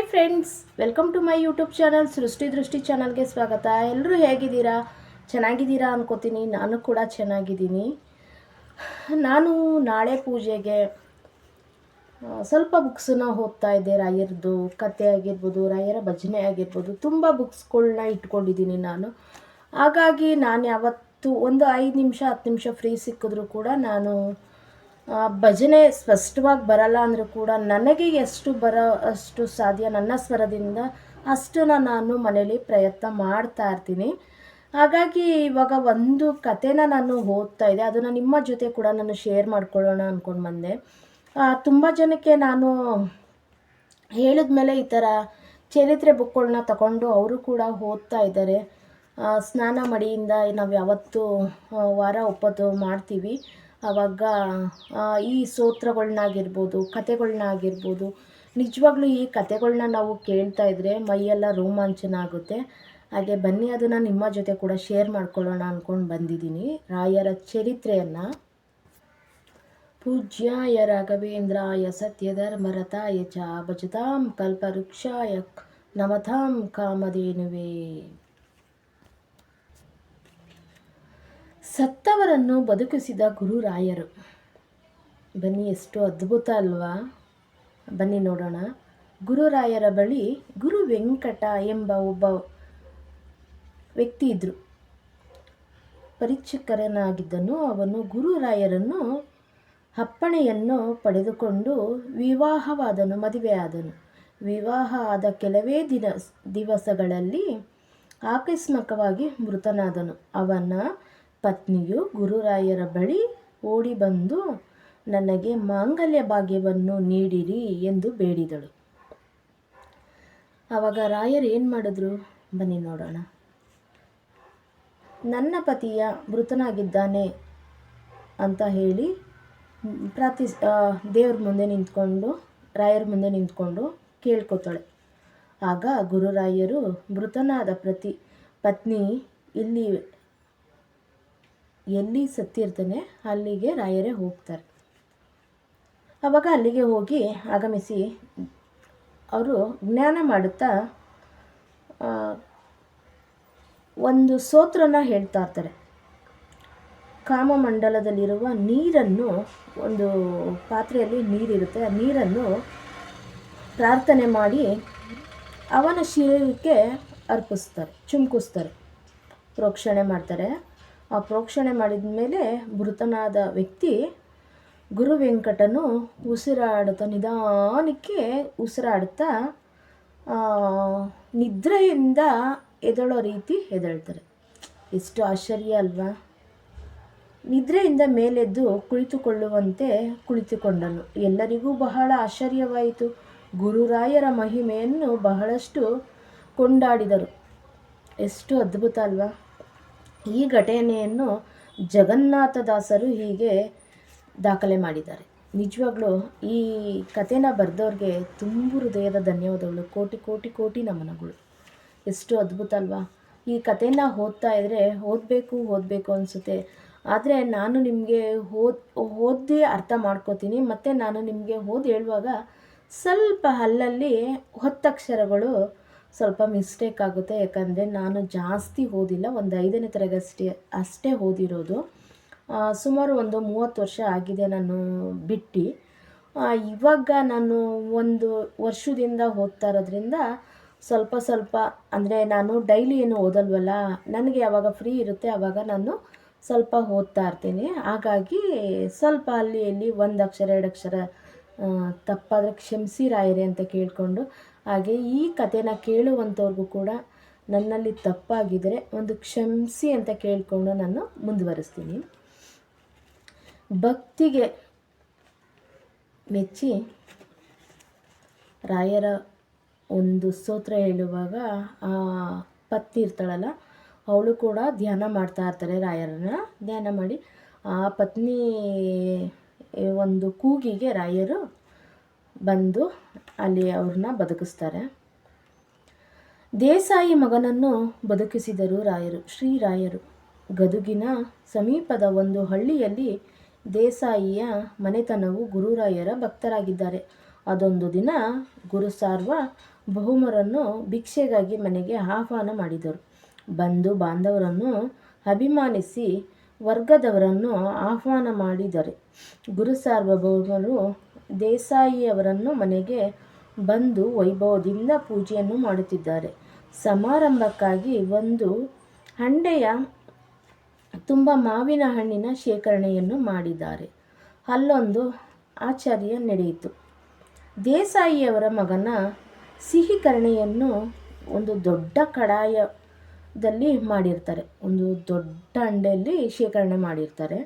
Hi friends welcome to my YouTube channel Srishti Drishti ಚಾನಲ್ಗೆ ಸ್ವಾಗತ. ಎಲ್ಲರೂ ಹೇಗಿದ್ದೀರಾ? ಚೆನ್ನಾಗಿದ್ದೀರಾ ಅನ್ಕೋತೀನಿ, ನಾನು ಕೂಡ ಚೆನ್ನಾಗಿದ್ದೀನಿ. ನಾನು ನಾಳೆ ಪೂಜೆಗೆ ಸ್ವಲ್ಪ ಬುಕ್ಸನ್ನ ಓದ್ತಾ ಇದ್ದೆ. ರಾಯರದು ಕತೆ ಆಗಿರ್ಬೋದು, ರಾಯರ ಭಜನೆ ಆಗಿರ್ಬೋದು, ತುಂಬ ಬುಕ್ಸ್ಗಳನ್ನ ಇಟ್ಕೊಂಡಿದ್ದೀನಿ ನಾನು. ಹಾಗಾಗಿ ನಾನು ಯಾವತ್ತು ಒಂದು ಐದು ನಿಮಿಷ, ಹತ್ತು ನಿಮಿಷ ಫ್ರೀ ಸಿಕ್ಕಿದ್ರೂ ಕೂಡ ನಾನು ಭಜನೆ ಸ್ಪಷ್ಟವಾಗಿ ಬರಲ್ಲ ಅಂದರೂ ಕೂಡ ನನಗೆ ಎಷ್ಟು ಬರೋ, ಅಷ್ಟು ಸಾಧ್ಯ ನನ್ನ ಸ್ವರದಿಂದ ಅಷ್ಟನ್ನು ನಾನು ಮನೇಲಿ ಪ್ರಯತ್ನ ಮಾಡ್ತಾ ಇರ್ತೀನಿ. ಹಾಗಾಗಿ ಇವಾಗ ಒಂದು ಕತೆನ ನಾನು ಓದ್ತಾ ಇದ್ದೆ. ಅದನ್ನು ನಿಮ್ಮ ಜೊತೆ ಕೂಡ ನಾನು ಶೇರ್ ಮಾಡ್ಕೊಳ್ಳೋಣ ಅಂದ್ಕೊಂಡು ಬಂದೆ. ತುಂಬ ಜನಕ್ಕೆ ನಾನು ಹೇಳಿದ್ಮೇಲೆ ಈ ಥರ ಚರಿತ್ರೆ ಬುಕ್ಗಳನ್ನ ತಗೊಂಡು ಅವರು ಕೂಡ ಓದ್ತಾ ಇದ್ದಾರೆ. ಸ್ನಾನ ಮಡಿಯಿಂದ ನಾವು ಯಾವತ್ತು ವಾರ ಒಪ್ಪತ್ತು ಮಾಡ್ತೀವಿ. ಆವಾಗ ಈ ಸ್ತೋತ್ರಗಳ್ನಾಗಿರ್ಬೋದು ಕತೆಗಳನ್ನಾಗಿರ್ಬೋದು ನಿಜವಾಗ್ಲೂ ಈ ಕತೆಗಳನ್ನ ನಾವು ಕೇಳ್ತಾ ಇದ್ದರೆ ಮೈಯೆಲ್ಲ ರೋಮಾಂಚನ ಆಗುತ್ತೆ. ಹಾಗೆ ಬನ್ನಿ, ಅದನ್ನು ನಿಮ್ಮ ಜೊತೆ ಕೂಡ ಶೇರ್ ಮಾಡ್ಕೊಳ್ಳೋಣ ಅಂದ್ಕೊಂಡು ಬಂದಿದ್ದೀನಿ. ರಾಯರ ಚರಿತ್ರೆಯನ್ನು. ಪೂಜ್ಯಾಯ ರಾಘವೇಂದ್ರಾಯ ಸತ್ಯಧರ್ಮರತಾಯ ಚ ಭಜತಾಂ ಕಲ್ಪವೃಕ್ಷಾಯ ನಮತಾಂ ಕಾಮಧೇನುವೆ. ಸತ್ತವರನ್ನು ಬದುಕಿಸಿದ ಗುರುರಾಯರು. ಬನ್ನಿ, ಎಷ್ಟು ಅದ್ಭುತ ಅಲ್ವಾ? ಬನ್ನಿ ನೋಡೋಣ. ಗುರುರಾಯರ ಬಳಿ ಗುರು ವೆಂಕಟ ಎಂಬ ಒಬ್ಬ ವ್ಯಕ್ತಿ ಇದ್ದರು ಪರೀಕ್ಷಕರನಾಗಿದ್ದನು ಅವನು. ಗುರುರಾಯರನ್ನು ಅಪ್ಪಣೆಯನ್ನು ಪಡೆದುಕೊಂಡು ವಿವಾಹವಾದನು, ಮದುವೆಯಾದನು. ವಿವಾಹ ಆದ ಕೆಲವೇ ದಿನ, ದಿವಸಗಳಲ್ಲಿ ಆಕಸ್ಮಿಕವಾಗಿ ಮೃತನಾದನು. ಅವನ ಪತ್ನಿಯು ಗುರುರಾಯರ ಬಳಿ ಓಡಿ ಬಂದು ನನಗೆ ಮಾಂಗಲ್ಯ ಭಾಗ್ಯವನ್ನು ನೀಡಿರಿ ಎಂದು ಬೇಡಿದಳು. ಆವಾಗ ರಾಯರು ಏನು ಮಾಡಿದ್ರು? ಬನ್ನಿ ನೋಡೋಣ. ನನ್ನ ಪತಿಯ ಮೃತನಾಗಿದ್ದಾನೆ ಅಂತ ಹೇಳಿ, ಪ್ರಾರ್ಥಿ ದೇವ್ರ ಮುಂದೆ ನಿಂತ್ಕೊಂಡು, ರಾಯರ ಮುಂದೆ ನಿಂತ್ಕೊಂಡು ಕೇಳ್ಕೊತಾಳೆ. ಆಗ ಗುರುರಾಯರು, ಮೃತನಾದ ಪ್ರತಿ ಪತ್ನಿ ಇಲ್ಲಿ ಎಲ್ಲಿ ಸತ್ತಿರ್ತಾನೆ, ಅಲ್ಲಿಗೆ ರಾಯರೇ ಹೋಗ್ತಾರೆ. ಆವಾಗ ಅಲ್ಲಿಗೆ ಹೋಗಿ ಆಗಮಿಸಿ ಅವರು ಜ್ಞಾನ ಮಾಡುತ್ತಾ ಒಂದು ಸೋತ್ರನ ಹೇಳ್ತಾ ಇರ್ತಾರೆ. ಕಾಮಮಂಡಲದಲ್ಲಿರುವ ನೀರನ್ನು, ಒಂದು ಪಾತ್ರೆಯಲ್ಲಿ ನೀರಿರುತ್ತೆ, ಆ ನೀರನ್ನು ಪ್ರಾರ್ಥನೆ ಮಾಡಿ ಅವನ ಶಿರಕ್ಕೆ ಅರ್ಪಿಸ್ತಾರೆ, ಚುಮ್ಕಿಸ್ತಾರೆ, ಪ್ರೋಕ್ಷಣೆ ಮಾಡ್ತಾರೆ. ಆ ಪ್ರೋಕ್ಷಣೆ ಮಾಡಿದ ಮೇಲೆ ಮೃತನಾದ ವ್ಯಕ್ತಿ ಗುರು ವೆಂಕಟನು ಉಸಿರಾಡುತ್ತಾ ನಿಧಾನಕ್ಕೆ ಉಸಿರಾಡುತ್ತಾ ಆ, ನಿದ್ರೆಯಿಂದ ಎದಳೋ ರೀತಿ ಎದಳ್ತಾರೆ ಎಷ್ಟು ಆಶ್ಚರ್ಯ ಅಲ್ವಾ? ನಿದ್ರೆಯಿಂದ ಮೇಲೆದ್ದು ಕುಳಿತುಕೊಳ್ಳುವಂತೆ ಕುಳಿತುಕೊಂಡನು. ಎಲ್ಲರಿಗೂ ಬಹಳ ಆಶ್ಚರ್ಯವಾಯಿತು. ಗುರುರಾಯರ ಮಹಿಮೆಯನ್ನು ಬಹಳಷ್ಟು ಕೊಂಡಾಡಿದರು. ಎಷ್ಟು ಅದ್ಭುತ ಅಲ್ವಾ? ಈ ಘಟನೆಯನ್ನು ಜಗನ್ನಾಥದಾಸರು ಹೀಗೆ ದಾಖಲೆ ಮಾಡಿದ್ದಾರೆ. ನಿಜವಾಗ್ಲೂ ಈ ಕಥೆನ ಬರೆದವ್ರಿಗೆ ತುಂಬು ಹೃದಯದ ಧನ್ಯವಾದಗಳು. ಕೋಟಿ ಕೋಟಿ ಕೋಟಿ ನಮನಗಳು. ಎಷ್ಟು ಅದ್ಭುತ ಅಲ್ವಾ? ಈ ಕಥೆನ ಓದ್ತಾ ಇದ್ದರೆ ಓದಬೇಕು ಓದಬೇಕು ಅನಿಸುತ್ತೆ. ಆದರೆ ನಾನು ನಿಮಗೆ ಓದ್ ಓದಿ ಅರ್ಥ ಮಾಡ್ಕೋತೀನಿ. ಮತ್ತು ನಾನು ನಿಮಗೆ ಓದಿ ಹೇಳುವಾಗ ಸ್ವಲ್ಪ ಅಲ್ಲಲ್ಲಿ ಹೊತ್ತಕ್ಷರಗಳು ಸ್ವಲ್ಪ ಮಿಸ್ಟೇಕ್ ಆಗುತ್ತೆ. ಯಾಕಂದರೆ ನಾನು ಜಾಸ್ತಿ ಓದಿಲ್ಲ. ಒಂದು ಐದನೇ ತರಗತಿ ಅಷ್ಟೇ ಓದಿರೋದು. ಸುಮಾರು ಒಂದು ಮೂವತ್ತು ವರ್ಷ ಆಗಿದೆ ನಾನು ಬಿಟ್ಟು. ಇವಾಗ ನಾನು ಒಂದು ವರ್ಷದಿಂದ ಓದ್ತಾ ಇರೋದ್ರಿಂದ ಸ್ವಲ್ಪ ಸ್ವಲ್ಪ, ಅಂದರೆ ನಾನು ಡೈಲಿ ಏನು ಓದಲ್ವಲ್ಲ, ನನಗೆ ಯಾವಾಗ ಫ್ರೀ ಇರುತ್ತೆ ಆವಾಗ ನಾನು ಸ್ವಲ್ಪ ಓದ್ತಾ ಇರ್ತೀನಿ. ಹಾಗಾಗಿ ಸ್ವಲ್ಪ ಅಲ್ಲಿ ಇಲ್ಲಿ ಒಂದು ಅಕ್ಷರ, ಎರಡು ಅಕ್ಷರ ತಪ್ಪಾದರೆ ಕ್ಷಮಿಸಿ ರಾಯರೇ ಅಂತ ಕೇಳಿಕೊಂಡು, ಹಾಗೆ ಈ ಕಥೆನ ಕೇಳುವಂಥವ್ರಿಗೂ ಕೂಡ ನನ್ನಲ್ಲಿ ತಪ್ಪಾಗಿದ್ದರೆ ಒಂದು ಕ್ಷಮಿಸಿ ಅಂತ ಕೇಳಿಕೊಂಡು ನಾನು ಮುಂದುವರಿಸ್ತೀನಿ. ಭಕ್ತಿಗೆ ಮೆಚ್ಚಿ ರಾಯರ ಒಂದು ಸ್ತೋತ್ರ ಹೇಳುವಾಗ ಆ ಪತ್ನಿ ಇರ್ತಾಳಲ್ಲ, ಅವಳು ಕೂಡ ಧ್ಯಾನ ಮಾಡ್ತಾ ಇರ್ತಾರೆ ರಾಯರನ್ನ. ಧ್ಯಾನ ಮಾಡಿ ಆ ಪತ್ನಿ ಒಂದು ಕೂಗಿಗೆ ರಾಯರು ಬಂದು ಅಲ್ಲಿ ಅವ್ರನ್ನ ಬದುಕಿಸ್ತಾರೆ. ದೇಸಾಯಿ ಮಗನನ್ನು ಬದುಕಿಸಿದರು ರಾಯರು ಶ್ರೀರಾಯರು ಗದುಗಿನ ಸಮೀಪದ ಒಂದು ಹಳ್ಳಿಯಲ್ಲಿ ದೇಸಾಯಿಯ ಮನೆತನವು ಗುರುರಾಯರ ಭಕ್ತರಾಗಿದ್ದಾರೆ. ಅದೊಂದು ದಿನ ಗುರುಸಾರ್ವ ಬಹುಮರನ್ನು ಭಿಕ್ಷೆಗಾಗಿ ಮನೆಗೆ ಆಹ್ವಾನ ಮಾಡಿದರು. ಬಂಧು ಬಾಂಧವರನ್ನು ಅಭಿಮಾನಿಸಿ ವರ್ಗದವರನ್ನು ಆಹ್ವಾನ ಮಾಡಿದರೆ. ಗುರು ಸಾರ್ವಭೌಮರು ದೇಸಾಯಿಯವರನ್ನು ಮನೆಗೆ ಬಂದು ವೈಭವದಿಂದ ಪೂಜೆಯನ್ನು ಮಾಡುತ್ತಿದ್ದಾರೆ. ಸಮಾರಂಭಕ್ಕಾಗಿ ಒಂದು ಹಂಡೆಯ ತುಂಬ ಮಾವಿನ ಹಣ್ಣಿನ ಶೇಖರಣೆಯನ್ನು ಮಾಡಿದ್ದಾರೆ. ಅಲ್ಲೊಂದು ಆಚಾರ್ಯ ನಡೆಯಿತು. ದೇಸಾಯಿಯವರ ಮಗನ ಸಿಹಿಕರಣೆಯನ್ನು ಒಂದು ದೊಡ್ಡ ಕಡಾಯದಲ್ಲಿ ಮಾಡಿರ್ತಾರೆ. ಒಂದು ದೊಡ್ಡ ಹಂಡೆಯಲ್ಲಿ ಶೇಖರಣೆ ಮಾಡಿರ್ತಾರೆ.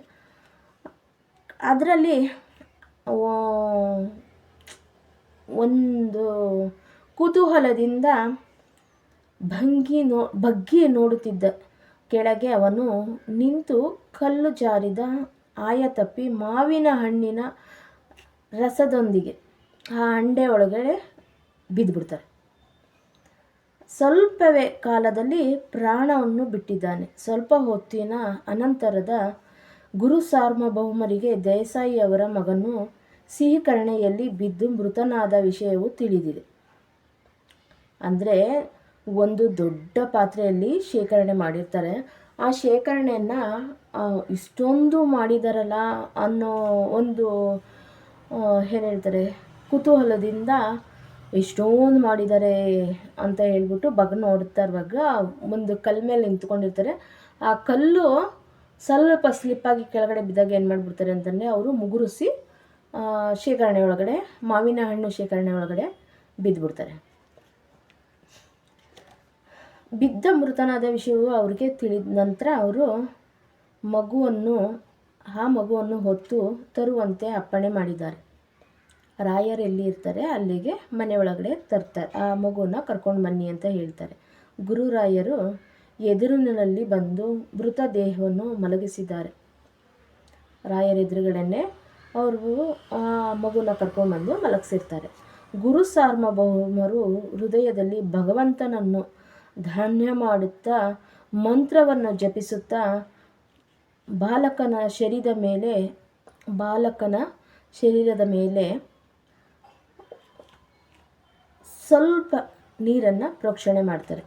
ಅದರಲ್ಲಿ ಒಂದು ಕುತೂಹಲದಿಂದ ಭಂಗಿ ನೋ, ಬಗ್ಗಿ ನೋಡುತ್ತಿದ್ದ ಕೆಳಗೆ ಅವನು ನಿಂತು ಕಲ್ಲು ಜಾರಿದ ಆಯ ತಪ್ಪಿ ಮಾವಿನ ಹಣ್ಣಿನ ರಸದೊಂದಿಗೆ ಆ ಹಂಡೆ ಒಳಗಡೆ ಬಿದ್ದುಬಿಡ್ತಾರೆ ಸ್ವಲ್ಪವೇ ಕಾಲದಲ್ಲಿ ಪ್ರಾಣವನ್ನು ಬಿಟ್ಟಿದ್ದಾನೆ. ಸ್ವಲ್ಪ ಹೊತ್ತಿನ ಅನಂತರದ ಗುರು ಸಾರ್ವಭೌಮರಿಗೆ ದೇಸಾಯಿಯವರ ಮಗನು ಸಿಹಿಕರಣೆಯಲ್ಲಿ ಬಿದ್ದು ಮೃತನಾದ ವಿಷಯವು ತಿಳಿದಿದೆ. ಅಂದರೆ ಒಂದು ದೊಡ್ಡ ಪಾತ್ರೆಯಲ್ಲಿ ಶೇಖರಣೆ ಮಾಡಿರ್ತಾರೆ. ಆ ಶೇಖರಣೆಯನ್ನು ಇಷ್ಟೊಂದು ಮಾಡಿದಾರಲ್ಲ ಅನ್ನೋ ಒಂದು ಏನು ಹೇಳ್ತಾರೆ, ಕುತೂಹಲದಿಂದ ಎಷ್ಟೊಂದು ಮಾಡಿದ್ದಾರೆ ಅಂತ ಹೇಳ್ಬಿಟ್ಟು ಬಗ್ ನೋಡ್ತಾ ಇರುವಾಗ ಒಂದು ಕಲ್ಲು ಮೇಲೆ ನಿಂತ್ಕೊಂಡಿರ್ತಾರೆ. ಆ ಕಲ್ಲು ಸ್ವಲ್ಪ ಸ್ಲಿಪ್ಪಾಗಿ ಕೆಳಗಡೆ ಬಿದ್ದಾಗ ಏನು ಮಾಡಿಬಿಡ್ತಾರೆ ಅಂತಂದರೆ ಅವರು ಮುಗುರಿಸಿ ಶೇಖರಣೆ ಒಳಗಡೆ, ಮಾವಿನ ಹಣ್ಣು ಶೇಖರಣೆ ಒಳಗಡೆ ಬಿದ್ದುಬಿಡ್ತಾರೆ ಬಿದ್ದ ಮೃತನಾದ ವಿಷಯವು ಅವ್ರಿಗೆ ತಿಳಿದ ನಂತರ ಅವರು ಮಗುವನ್ನು, ಆ ಮಗುವನ್ನು ಹೊತ್ತು ತರುವಂತೆ ಅಪ್ಪಣೆ ಮಾಡಿದ್ದಾರೆ. ರಾಯರು ಎಲ್ಲಿ ಇರ್ತಾರೆ ಅಲ್ಲಿಗೆ ಮನೆ ಒಳಗಡೆ ತರ್ತಾರೆ. ಆ ಮಗುವನ್ನ ಕರ್ಕೊಂಡು ಬನ್ನಿ ಅಂತ ಹೇಳ್ತಾರೆ. ಗುರುರಾಯರು ಎದುರಿನಲ್ಲಿ ಬಂದು ಮೃತ ದೇಹವನ್ನು ಮಲಗಿಸಿದ್ದಾರೆ. ರಾಯರ ಎದುರುಗಡೆನೆ ಅವರು ಆ ಮಗುನ ಕರ್ಕೊಂಡ್ಬಂದು ಮಲಗಿಸಿರ್ತಾರೆ. ಗುರು ಸಾರ್ವಭೌಮರು ಹೃದಯದಲ್ಲಿ ಭಗವಂತನನ್ನು ಧಾನ್ಯ ಮಾಡುತ್ತಾ, ಮಂತ್ರವನ್ನು ಜಪಿಸುತ್ತಾ, ಬಾಲಕನ ಶರೀರದ ಮೇಲೆ, ಬಾಲಕನ ಶರೀರದ ಮೇಲೆ ಸ್ವಲ್ಪ ನೀರನ್ನು ಪ್ರೋಕ್ಷಣೆ ಮಾಡ್ತಾರೆ.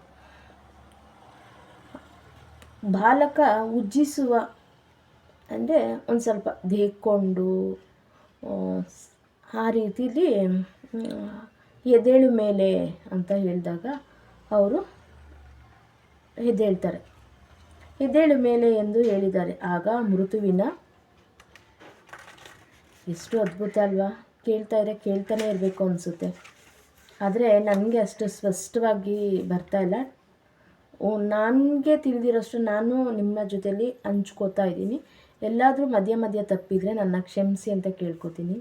ಬಾಲಕ ಉಜ್ಜಿಸುವ ಅಂದರೆ ಒಂದು ಸ್ವಲ್ಪ ದೇಕೊಂಡು, ಆ ರೀತಿಲಿ ಎದೇಳು ಮೇಲೆ ಅಂತ ಹೇಳಿದಾಗ ಅವರು ಎದ್ದೇಳ್ತಾರೆ. ಎದೇಳು ಮೇಲೆ ಎಂದು ಹೇಳಿದ್ದಾರೆ. ಆಗ ಮೃತುವಿನ ಎಷ್ಟು ಅದ್ಭುತ ಅಲ್ವಾ? ಕೇಳ್ತಾ ಇದ್ರೆ ಕೇಳ್ತಾನೆ ಇರಬೇಕು ಅನಿಸುತ್ತೆ. ಆದರೆ ನನಗೆ ಅಷ್ಟು ಸ್ಪಷ್ಟವಾಗಿ ಬರ್ತಾ ಇಲ್ಲ. ನನಗೆ ತಿಳಿದಿರೋಷ್ಟು ನಾನು ನಿಮ್ಮ ಜೊತೆಯಲ್ಲಿ ಹಂಚ್ಕೋತಾ ಇದ್ದೀನಿ. ಎಲ್ಲಾದರೂ ಮಧ್ಯ ಮಧ್ಯ ತಪ್ಪಿದರೆ ನನ್ನ ಕ್ಷಮಿಸಿ ಅಂತ ಕೇಳ್ಕೊತೀನಿ.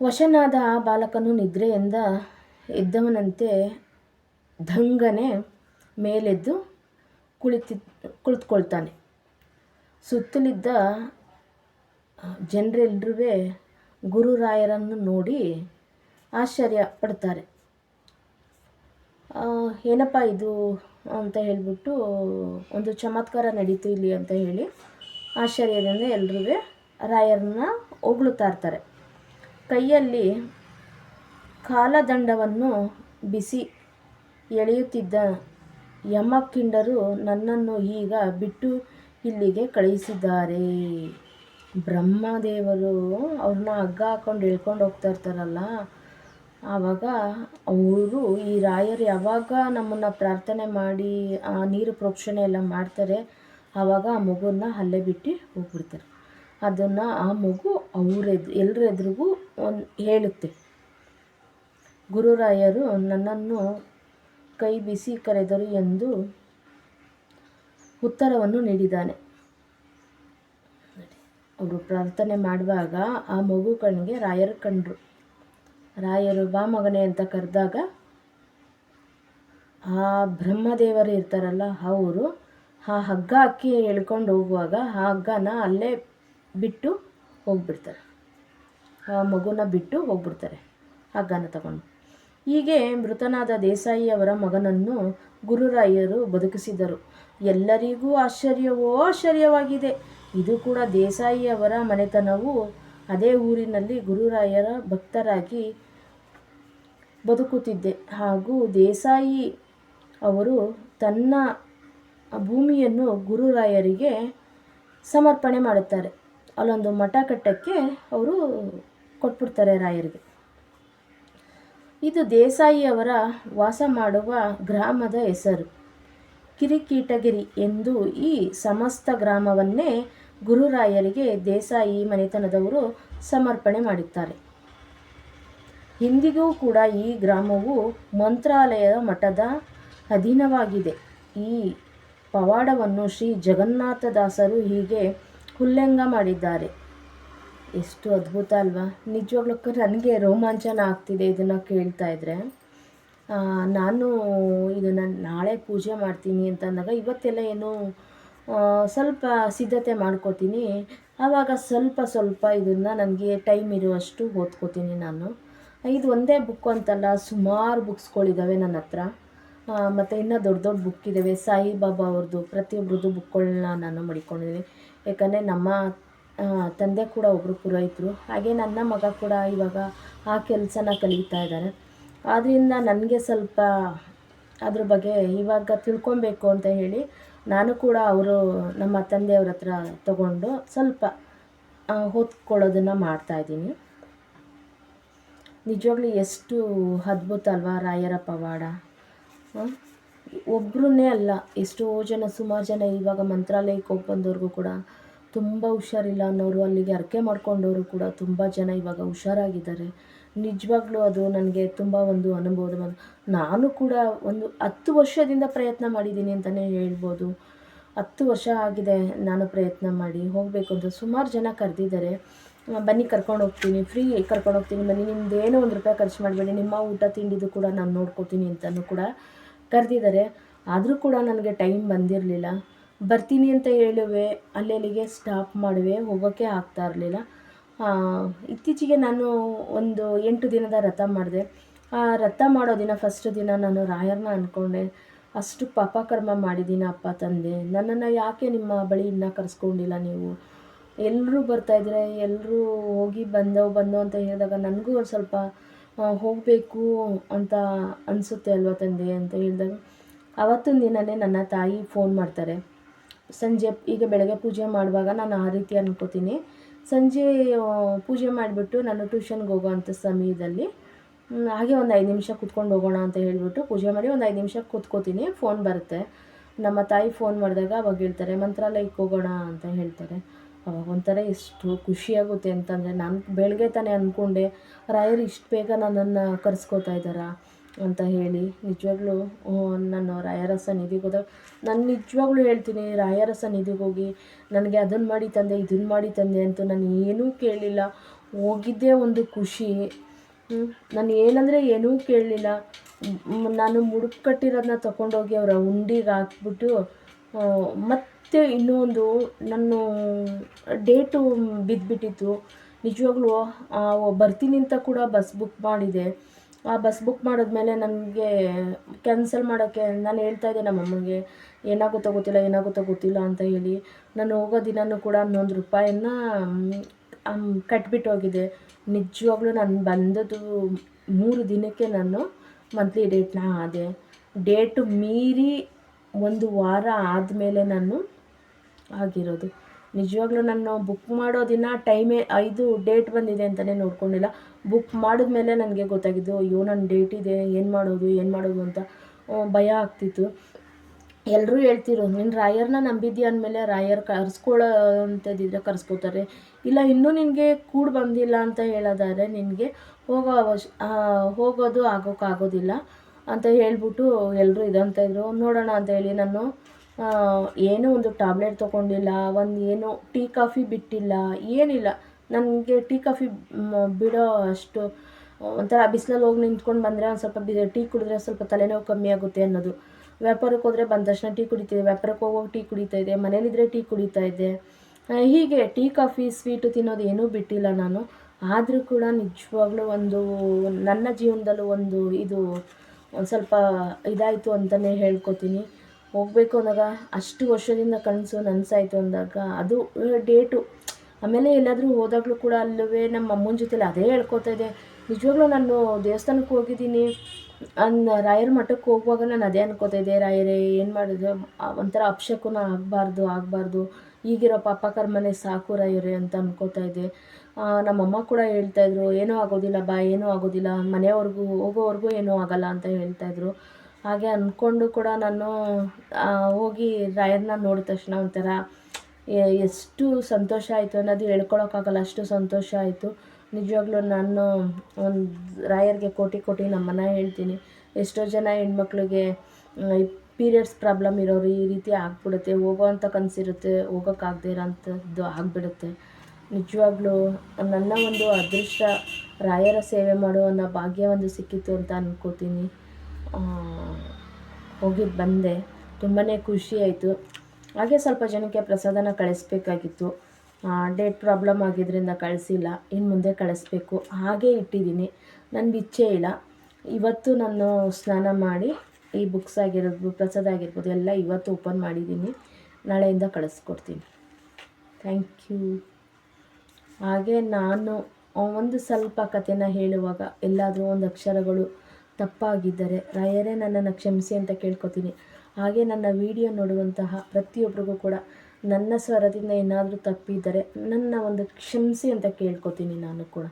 ವಶನಾದ ಆ ಬಾಲಕನು ನಿದ್ರೆಯಿಂದ ಎದ್ದವನಂತೆ ದಂಗನೆ ಮೇಲೆದ್ದು ಕುಳಿತಿ, ಕುಳಿತುಕೊಳ್ತಾನೆ. ಸುತ್ತಲಿದ್ದ ಜನರೆಲ್ಲರೂ ಗುರುರಾಯರನ್ನು ನೋಡಿ ಆಶ್ಚರ್ಯ ಪಡ್ತಾರೆ ಏನಪ್ಪ ಇದು ಅಂತ ಹೇಳಿಬಿಟ್ಟು ಒಂದು ಚಮತ್ಕಾರ ನಡೀತು ಇಲ್ಲಿ ಅಂತ ಹೇಳಿ ಆಶ್ಚರ್ಯದಿಂದ ಎಲ್ಲರೂ ರಾಯರನ್ನ ಹೊಗಳುತ್ತಾ ಇರ್ತಾರೆ. ಕೈಯಲ್ಲಿ ಕಾಲದಂಡವನ್ನು ಬಿಸಿ ಎಳೆಯುತ್ತಿದ್ದ ಯಮಕಿಂಡರು ನನ್ನನ್ನು ಈಗ ಬಿಟ್ಟು ಇಲ್ಲಿಗೆ ಕಳುಹಿಸಿದ್ದಾರೆ. ಬ್ರಹ್ಮದೇವರು ಅವ್ರನ್ನ ಹಗ್ಗ ಹಾಕೊಂಡು ಎಳ್ಕೊಂಡು ಹೋಗ್ತಾ ಇರ್ತಾರಲ್ಲ ಆವಾಗ ಅವರು ಈ ರಾಯರು ಯಾವಾಗ ನಮ್ಮನ್ನು ಪ್ರಾರ್ಥನೆ ಮಾಡಿ, ಆ ನೀರು ಪ್ರೋಕ್ಷಣೆ ಎಲ್ಲ ಮಾಡ್ತಾರೆ, ಆವಾಗ ಆ ಮಗುನ ಅಲ್ಲೇ ಬಿಟ್ಟು ಹೋಗ್ಬಿಡ್ತಾರೆ. ಅದನ್ನು ಆ ಮಗು ಅವರೆದು ಎದ್ ಎಲ್ಲರ ಎದುರಿಗೂ ಒಂದು ಹೇಳುತ್ತೆ. ಗುರುರಾಯರು ನನ್ನನ್ನು ಕೈ ಬಿಸಿ ಕರೆದರು ಎಂದು ಉತ್ತರವನ್ನು ನೀಡಿದ್ದಾನೆ. ಅವರು ಪ್ರಾರ್ಥನೆ ಮಾಡುವಾಗ ಆ ಮಗು ಕಣ್ಣಿಗೆ ರಾಯರು ಕಂಡ್ರು. ರಾಯರು ಬಾ ಮಗನೇ ಅಂತ ಕರೆದಾಗ, ಆ ಬ್ರಹ್ಮದೇವರು ಇರ್ತಾರಲ್ಲ ಅವರು ಆ ಹಗ್ಗ ಅಕ್ಕಿ ಎಳ್ಕೊಂಡು ಹೋಗುವಾಗ ಆ ಹಗ್ಗನ ಅಲ್ಲೇ ಬಿಟ್ಟು ಹೋಗ್ಬಿಡ್ತಾರೆ. ಆ ಮಗುನ ಬಿಟ್ಟು ಹೋಗ್ಬಿಡ್ತಾರೆ, ಹಗ್ಗನ ತಗೊಂಡು. ಹೀಗೆ ಮೃತನಾದ ದೇಸಾಯಿ ಅವರ ಮಗನನ್ನು ಗುರುರಾಯರು ಬದುಕಿಸಿದರು. ಎಲ್ಲರಿಗೂ ಆಶ್ಚರ್ಯವೋ ಆಶ್ಚರ್ಯವಾಗಿದೆ. ಇದು ಕೂಡ ದೇಸಾಯಿ ಅವರ ಮನೆತನವು, ಅದೇ ಊರಿನಲ್ಲಿ ಗುರುರಾಯರ ಭಕ್ತರಾಗಿ ಬದುಕುತ್ತಿದ್ದೆ. ಹಾಗೂ ದೇಸಾಯಿ ಅವರು ತನ್ನ ಭೂಮಿಯನ್ನು ಗುರುರಾಯರಿಗೆ ಸಮರ್ಪಣೆ ಮಾಡುತ್ತಾರೆ. ಅಲ್ಲೊಂದು ಮಠ ಕಟ್ಟಕ್ಕೆ ಅವರು ಕೊಟ್ಬಿಡ್ತಾರೆ ರಾಯರಿಗೆ. ಇದು ದೇಸಾಯಿಯವರ ವಾಸ ಮಾಡುವ ಗ್ರಾಮದ ಹೆಸರು. ಕಿರಿಕೀಟಗಿರಿ ಎಂದು ಈ ಸಮಸ್ತ ಗ್ರಾಮವನ್ನೇ ಗುರುರಾಯರಿಗೆ ದೇಸಾಯಿ ಮನೆತನದವರು ಸಮರ್ಪಣೆ ಮಾಡುತ್ತಾರೆ ಇಂದಿಗೂ ಕೂಡ ಈ ಗ್ರಾಮವು ಮಂತ್ರಾಲಯ ಮಠದ ಅಧೀನವಾಗಿದೆ. ಈ ಪವಾಡವನ್ನು ಶ್ರೀ ಜಗನ್ನಾಥದಾಸರು ಹೀಗೆ ಹುಲ್ಲೆಂಗ ಮಾಡಿದ್ದಾರೆ. ಎಷ್ಟು ಅದ್ಭುತ ಅಲ್ವಾ? ನಿಜವಾಗ್ಲೂ ನನಗೆ ರೋಮಾಂಚನ ಆಗ್ತಿದೆ ಇದನ್ನು ಕೇಳ್ತಾ ಇದ್ದರೆ ನಾನು ಇದನ್ನು ನಾಳೆ ಪೂಜೆ ಮಾಡ್ತೀನಿ ಅಂತ ಅಂದಾಗ ಇವತ್ತೆಲ್ಲ ಏನು ಸ್ವಲ್ಪ ಸಿದ್ಧತೆ ಮಾಡ್ಕೋತೀನಿ. ಆವಾಗ ಸ್ವಲ್ಪ ಸ್ವಲ್ಪ ಇದನ್ನು ನನಗೆ ಟೈಮ್ ಇರುವಷ್ಟು ಓದ್ಕೋತೀನಿ ನಾನು. ಇದು ಒಂದೇ ಬುಕ್ ಅಂತಲ್ಲ, ಸುಮಾರು ಬುಕ್ಸ್ಗಳಿದ್ದಾವೆ ನನ್ನ ಹತ್ರ. ಮತ್ತು ಇನ್ನೂ ದೊಡ್ಡ ದೊಡ್ಡ ಬುಕ್ ಇದ್ದಾವೆ ಸಾಯಿಬಾಬಾ ಅವ್ರದ್ದು ಪ್ರತಿಯೊಬ್ಬರದ್ದು ಬುಕ್ಗಳನ್ನ ನಾನು ಮಡಿಕೊಂಡಿದ್ದೀನಿ ಯಾಕಂದರೆ ನಮ್ಮ ತಂದೆ ಕೂಡ ಒಬ್ಬರು ಪುರೋಹಿತರು. ಹಾಗೆ ನನ್ನ ಮಗ ಕೂಡ ಇವಾಗ ಆ ಕೆಲಸನ ಕಲಿತಾ ಇದ್ದಾರೆ ಆದ್ದರಿಂದ ನನಗೆ ಸ್ವಲ್ಪ ಅದ್ರ ಬಗ್ಗೆ ಇವಾಗ ತಿಳ್ಕೊಬೇಕು ಅಂತ ಹೇಳಿ ನಾನು ಕೂಡ ಅವರು ನಮ್ಮ ತಂದೆಯವ್ರ ಹತ್ರ ತಗೊಂಡು ಸ್ವಲ್ಪ ಓದ್ಕೊಳ್ಳೋದನ್ನು ಮಾಡ್ತಾಯಿದ್ದೀನಿ ನಿಜವಾಗ್ಲೂ ಎಷ್ಟು ಅದ್ಭುತ ಅಲ್ವಾ ರಾಯರ ಪವಾಡ? ಒಬ್ಬರನ್ನೇ ಅಲ್ಲ, ಎಷ್ಟೋ ಜನ, ಸುಮಾರು ಜನ ಇವಾಗ ಮಂತ್ರಾಲಯಕ್ಕೆ ಹೋಗಿ ಬಂದವ್ರಿಗೂ ಕೂಡ ತುಂಬ ಹುಷಾರಿಲ್ಲ ಅನ್ನೋರು, ಅಲ್ಲಿಗೆ ಅರಕೆ ಮಾಡ್ಕೊಂಡವರು ಕೂಡ ತುಂಬ ಜನ ಇವಾಗ ಹುಷಾರಾಗಿದ್ದಾರೆ. ನಿಜವಾಗ್ಲೂ ಅದು ನನಗೆ ತುಂಬ ಒಂದು ಅನುಭವದ. ನಾನು ಕೂಡ ಒಂದು ಹತ್ತು ವರ್ಷದಿಂದ ಪ್ರಯತ್ನ ಮಾಡಿದ್ದೀನಿ ಅಂತಲೇ ಹೇಳ್ಬೋದು. ಹತ್ತು ವರ್ಷ ಆಗಿದೆ ನಾನು ಪ್ರಯತ್ನ ಮಾಡಿ ಹೋಗಬೇಕು ಅಂತ. ಸುಮಾರು ಜನ ಕರೆದಿದ್ದಾರೆ. ಬನ್ನಿ ಕರ್ಕೊಂಡು ಹೋಗ್ತೀನಿ. ಫ್ರೀ ಕರ್ಕೊಂಡು ಹೋಗ್ತೀನಿ. ಬನ್ನಿ, ನಿಮ್ದು ಏನೋ ಒಂದು ರೂಪಾಯಿ ಖರ್ಚು ಮಾಡಬೇಡಿ. ನಿಮ್ಮ ಊಟ ತಿಂಡಿದು ಕೂಡ ನಾನು ನೋಡ್ಕೋತೀನಿ ಅಂತಲೂ ಕೂಡ ಕರೆದಿದ್ದಾರೆ. ಆದರೂ ಕೂಡ ನನಗೆ ಟೈಮ್ ಬಂದಿರಲಿಲ್ಲ. ಬರ್ತೀನಿ ಅಂತ ಹೇಳುವೆ ಅಲ್ಲೆಲ್ಲಿಗೆ ಸ್ಟಾಪ್ ಮಾಡುವೆ ಹೋಗೋಕ್ಕೆ ಆಗ್ತಾ ಇರಲಿಲ್ಲ. ಇತ್ತೀಚೆಗೆ ನಾನು ಒಂದು ಎಂಟು ದಿನದ ರಥ ಮಾಡಿದೆ. ಆ ರಥ ಮಾಡೋ ದಿನ ಫಸ್ಟ್ ದಿನ ನಾನು ರಾಯರನ್ನ ಅಂದ್ಕೊಂಡೆ ಅಷ್ಟು ಪಾಪಕರ್ಮ ಮಾಡಿದ್ದೀನಿ ಅಪ್ಪ ತಂದೆ. ನನ್ನನ್ನು ಯಾಕೆ ನಿಮ್ಮ ಬಳಿ ಇನ್ನೂ ಕರೆಸ್ಕೊಂಡಿಲ್ಲ ನೀವು? ಎಲ್ಲರೂ ಬರ್ತಾಯಿದ್ರೆ ಎಲ್ಲರೂ ಹೋಗಿ ಬಂದವು ಬಂದೋ ಅಂತ ಹೇಳಿದಾಗ ನನಗೂ ಒಂದು ಸ್ವಲ್ಪ ಹೋಗಬೇಕು ಅಂತ ಅನಿಸುತ್ತೆ ಅಲ್ವಾ ತಂದೆ ಅಂತ ಹೇಳಿದಾಗ. ಆವತ್ತಿನ ದಿನವೇ ನನ್ನ ತಾಯಿ ಫೋನ್ ಮಾಡ್ತಾರೆ. ಸಂಜೆ, ಈಗ ಬೆಳಗ್ಗೆ ಪೂಜೆ ಮಾಡುವಾಗ ನಾನು ಆ ರೀತಿ ಅನ್ಕೋತೀನಿ. ಸಂಜೆ ಪೂಜೆ ಮಾಡಿಬಿಟ್ಟು ನಾನು ಟ್ಯೂಷನ್ಗೆ ಹೋಗೋವಂಥ ಸಮಯದಲ್ಲಿ ಹಾಗೆ ಒಂದು ಐದು ನಿಮಿಷ ಕುತ್ಕೊಂಡು ಹೋಗೋಣ ಅಂತ ಹೇಳಿಬಿಟ್ಟು ಪೂಜೆ ಮಾಡಿ ಒಂದು ಐದು ನಿಮಿಷ ಕೂತ್ಕೋತೀನಿ. ಫೋನ್ ಬರುತ್ತೆ. ನಮ್ಮ ತಾಯಿ ಫೋನ್ ಮಾಡಿದಾಗ ಅವಾಗ ಹೇಳ್ತಾರೆ ಮಂತ್ರಾಲಯಕ್ಕೆ ಹೋಗೋಣ ಅಂತ ಹೇಳ್ತಾರೆ. ಒಂಥರ ಎಷ್ಟು ಖುಷಿಯಾಗುತ್ತೆ ಅಂತಂದರೆ ನಾನು ಬೆಳಗ್ಗೆ ತಾನೇ ಅಂದ್ಕೊಂಡೆ ರಾಯರು ಇಷ್ಟು ಬೇಗ ನನ್ನನ್ನು ಕರೆಸ್ಕೋತಾ ಇದ್ದಾರಾ ಅಂತ ಹೇಳಿ. ನಿಜವಾಗ್ಲೂ ನಾನು ರಾಯರ ಸನ್ನಿಧಿಗೆ ಹೋದಾಗ ನಾನು ನಿಜವಾಗ್ಲೂ ಹೇಳ್ತೀನಿ ರಾಯರ ಸನ್ನಿಧಿಗೆ ಹೋಗಿ ನನಗೆ ಅದನ್ನು ಮಾಡಿ ತಂದೆ ಇದನ್ನು ಮಾಡಿ ತಂದೆ ಅಂತ ನಾನು ಏನೂ ಕೇಳಲಿಲ್ಲ ಹೋಗಿದ್ದೇ ಒಂದು ಖುಷಿ. ನಾನು ಏನಂದರೆ ಏನೂ ಕೇಳಲಿಲ್ಲ. ನಾನು ಮುಡುಕಟ್ಟಿರೋದನ್ನ ತಗೊಂಡೋಗಿ ಅವರ ಉಂಡಿಗೆ ಹಾಕ್ಬಿಟ್ಟು ಆ, ಮತ್ತೆ ಇನ್ನೊಂದು ನನ್ನ ಡೇಟು ಬಿದ್ದುಬಿಟ್ಟಿತ್ತು ನಿಜವಾಗ್ಲೂ ಬರ್ತೀನಿ ಅಂತ ಕೂಡ ಬಸ್ ಬುಕ್ ಮಾಡಿದೆ. ಆ ಬಸ್ ಬುಕ್ ಮಾಡಿದ್ಮೇಲೆ ನನಗೆ ಕ್ಯಾನ್ಸಲ್ ಮಾಡೋಕ್ಕೆ ನಾನು ಹೇಳ್ತಾ ಇದ್ದೆ ನಮ್ಮ ಅಮ್ಮನಿಗೆ ಏನಾಗುತ್ತೋ ಗೊತ್ತಿಲ್ಲ ಏನಾಗುತ್ತೋ ಗೊತ್ತಿಲ್ಲ ಅಂತ ಹೇಳಿ. ನಾನು ಹೋಗೋ ದಿನವೂ ಕೂಡ ಹನ್ನೊಂದು ರೂಪಾಯಿನ ಕಟ್ಬಿಟ್ಟು ಹೋಗಿದೆ ನಿಜವಾಗ್ಲೂ ನಾನು ಬಂದದ್ದು ಮೂರು ದಿನಕ್ಕೆ ನಾನು ಮಂತ್ಲಿ ಡೇಟ್ನ ಆದೆ. ಡೇಟು ಮೀರಿ ಒಂದು ವಾರ ಆದಮೇಲೆ ನಾನು ಆಗಿರೋದು. ನಿಜವಾಗ್ಲೂ ನಾನು ಬುಕ್ ಮಾಡೋ ದಿನ ಟೈಮೇ ಐದು ಡೇಟ್ ಬಂದಿದೆ ಅಂತಲೇ ನೋಡ್ಕೊಂಡಿಲ್ಲ. ಬುಕ್ ಮಾಡಿದ ಮೇಲೆ ನನಗೆ ಗೊತ್ತಾಗಿದ್ದು, ಅಯ್ಯೋ ನನ್ನ ಡೇಟ್ ಇದೆ, ಏನು ಮಾಡೋದು ಏನು ಮಾಡೋದು ಅಂತ ಭಯ ಆಗ್ತಿತ್ತು. ಎಲ್ಲರೂ ಹೇಳ್ತಿರು ನೀನು ರಾಯರ್ನ ನಂಬಿದ್ಯಾ? ಅಂದಮೇಲೆ ರಾಯರ್ ಕರ್ಸ್ಕೊಳ್ಳೋ ಅಂಥದ್ದಿದ್ರೆ ಕರ್ಸ್ಕೋತಾರೆ. ಇಲ್ಲ, ಇನ್ನೂ ನಿನಗೆ ಕೂಡ್ ಬಂದಿಲ್ಲ ಅಂತ ಹೇಳೋದಾದರೆ ನಿನಗೆ ಹೋಗೋ ಅವಶ್ ಹೋಗೋದು ಆಗೋಕ್ಕಾಗೋದಿಲ್ಲ ಅಂತ ಹೇಳ್ಬಿಟ್ಟು ಎಲ್ಲರೂ ಇದಂತ ಇದ್ರು. ನೋಡೋಣ ಅಂತ ಹೇಳಿ ನಾನು ಏನೋ ಒಂದು ಟ್ಯಾಬ್ಲೆಟ್ ತೊಗೊಂಡಿಲ್ಲ, ಒಂದು ಏನೋ ಟೀ ಕಾಫಿ ಬಿಟ್ಟಿಲ್ಲ, ಏನಿಲ್ಲ. ನನಗೆ ಟೀ ಕಾಫಿ ಬಿಡೋ ಅಷ್ಟು ಒಂಥರ ಬಿಸಿಲಲ್ಲಿ ಹೋಗಿ ನಿಂತ್ಕೊಂಡು ಬಂದರೆ ಒಂದು ಸ್ವಲ್ಪ ಬಿ ಟೀ ಕುಡಿದ್ರೆ ಸ್ವಲ್ಪ ತಲೆನೋವು ಕಮ್ಮಿ ಆಗುತ್ತೆ ಅನ್ನೋದು. ವ್ಯಾಪಾರಕ್ಕೆ ಹೋದರೆ ಬಂದ ತಕ್ಷಣ ಟೀ ಕುಡಿತಿದ್ದೆ, ವ್ಯಾಪಾರಕ್ಕೆ ಹೋಗೋವಾಗ ಟೀ ಕುಡಿತಾ ಇದ್ದೆ ಮನೇಲಿದ್ದರೆ ಟೀ ಕುಡಿತಾ ಇದ್ದೆ. ಹೀಗೆ ಟೀ ಕಾಫಿ ಸ್ವೀಟು ತಿನ್ನೋದು ಏನೂ ಬಿಟ್ಟಿಲ್ಲ ನಾನು. ಆದರೂ ಕೂಡ ನಿಜವಾಗ್ಲೂ ಒಂದು, ನನ್ನ ಜೀವನದಲ್ಲೂ ಒಂದು ಇದು, ಒಂದು ಸ್ವಲ್ಪ ಇದಾಯಿತು ಅಂತಲೇ ಹೇಳ್ಕೊತೀನಿ. ಹೋಗಬೇಕು ಅನ್ನೋದ ಅಷ್ಟು ವರ್ಷದಿಂದ ಕನಸು ನನಸಾಯ್ತು ಅಂದಾಗ ಅದು ಡೇಟು. ಆಮೇಲೆ ಎಲ್ಲಾದರೂ ಹೋದಾಗಲೂ ಕೂಡ ಅಲ್ಲವೇ ನಮ್ಮ ಅಮ್ಮನ ಜೊತೆಲಿ ಅದೇ ಹೇಳ್ಕೊತಾ ಇದೆ. ನಿಜವಾಗ್ಲೂ ನಾನು ದೇವಸ್ಥಾನಕ್ಕೆ ಹೋಗಿದ್ದೀನಿ. ಅನ್ನ ರಾಯರ ಮಠಕ್ಕೆ ಹೋಗುವಾಗ ನಾನು ಅದೇ ಅನ್ಕೋತಾ ಇದ್ದೆ, ರಾಯರೇ ಏನು ಮಾಡಿದ್ರು? ಒಂಥರ ಅಪಶಕುನ ಆಗಬಾರ್ದು ಆಗಬಾರ್ದು. ಈಗಿರೋ ಪಾಪ ಕರ್ಮನೇ ಸಾಕು ರಾಯರೇ ಅಂತ ಅನ್ಕೋತಾ ಇದ್ದೆ. ನಮ್ಮಮ್ಮ ಕೂಡ ಹೇಳ್ತಾಯಿದ್ರು ಏನೂ ಆಗೋದಿಲ್ಲ ಬಾ, ಏನೂ ಆಗೋದಿಲ್ಲ. ಮನೆಯವ್ರಿಗೂ, ಹೋಗೋವರೆಗೂ ಏನೂ ಆಗಲ್ಲ ಅಂತ ಹೇಳ್ತಾಯಿದ್ರು ಹಾಗೆ ಅಂದ್ಕೊಂಡು ಕೂಡ ನಾನು ಹೋಗಿ ರಾಯರನ್ನ ನೋಡಿದ ತಕ್ಷಣ ಒಂಥರ ಎಷ್ಟು ಸಂತೋಷ ಆಯಿತು ಅನ್ನೋದು ಹೇಳ್ಕೊಳಕ್ಕಾಗಲ್ಲ, ಅಷ್ಟು ಸಂತೋಷ ಆಯಿತು. ನಿಜವಾಗ್ಲೂ ನಾನು ಒಂದು ರಾಯರಿಗೆ ಕೋಟಿ ಕೋಟಿ ನಮ್ಮನ್ನ ಹೇಳ್ತೀನಿ. ಎಷ್ಟೋ ಜನ ಹೆಣ್ಮಕ್ಳಿಗೆ ಪೀರಿಯಡ್ಸ್ ಪ್ರಾಬ್ಲಮ್ ಇರೋರು ಈ ರೀತಿ ಆಗ್ಬಿಡುತ್ತೆ ಹೋಗೋವಂಥ ಕನಸಿರುತ್ತೆ, ಹೋಗೋಕ್ಕಾಗದೇ ಇರೋಂಥದ್ದು ಆಗಿಬಿಡುತ್ತೆ. ನಿಜವಾಗ್ಲೂ ನನ್ನ ಒಂದು ಅದೃಷ್ಟ ರಾಯರ ಸೇವೆ ಮಾಡೋ ಅನ್ನೋ ಭಾಗ್ಯ ಒಂದು ಸಿಕ್ಕಿತ್ತು ಅಂತ ಅನ್ಕೋತೀನಿ. ಹೋಗಿ ಬಂದೆ. ತುಂಬಾ ಖುಷಿ ಆಯಿತು. ಹಾಗೆ ಸ್ವಲ್ಪ ಜನಕ್ಕೆ ಪ್ರಸಾದನ ಕಳಿಸ್ಬೇಕಾಗಿತ್ತು. ಡೇಟ್ ಪ್ರಾಬ್ಲಮ್ ಆಗಿದ್ದರಿಂದ ಕಳಿಸಿಲ್ಲ. ಇನ್ನು ಮುಂದೆ ಕಳಿಸ್ಬೇಕು. ಹಾಗೇ ಇಟ್ಟಿದ್ದೀನಿ. ನನ್ನ ಇಚ್ಛೆ ಇಲ್ಲ. ಇವತ್ತು ನಾನು ಸ್ನಾನ ಮಾಡಿ ಈ ಬುಕ್ಸ್ ಆಗಿರ್ಬೋದು, ಪ್ರಸಾದ ಆಗಿರ್ಬೋದು, ಎಲ್ಲ ಇವತ್ತು ಓಪನ್ ಮಾಡಿದ್ದೀನಿ. ನಾಳೆಯಿಂದ ಕಳಿಸ್ಕೊಡ್ತೀನಿ. ಥ್ಯಾಂಕ್ ಯು ಹಾಗೆ ನಾನು ಒಂದು ಸ್ವಲ್ಪ ಕಥೆನ ಹೇಳುವಾಗ ಎಲ್ಲಾದರೂ ಒಂದು ಅಕ್ಷರಗಳು ತಪ್ಪಾಗಿದ್ದರೆ ರಾಯರೇ ನನ್ನನ್ನು ಕ್ಷಮಿಸಿ ಅಂತ ಕೇಳ್ಕೊತೀನಿ. ಹಾಗೆ ನನ್ನ ವಿಡಿಯೋ ನೋಡುವಂತಹ ಪ್ರತಿಯೊಬ್ಬರಿಗೂ ಕೂಡ ನನ್ನ ಸ್ವರದಿಂದ ಏನಾದರೂ ತಪ್ಪಿದ್ದರೆ ನನ್ನ ಒಂದು ಕ್ಷಮಿಸಿ ಅಂತ ಕೇಳ್ಕೊತೀನಿ ನಾನು ಕೂಡ.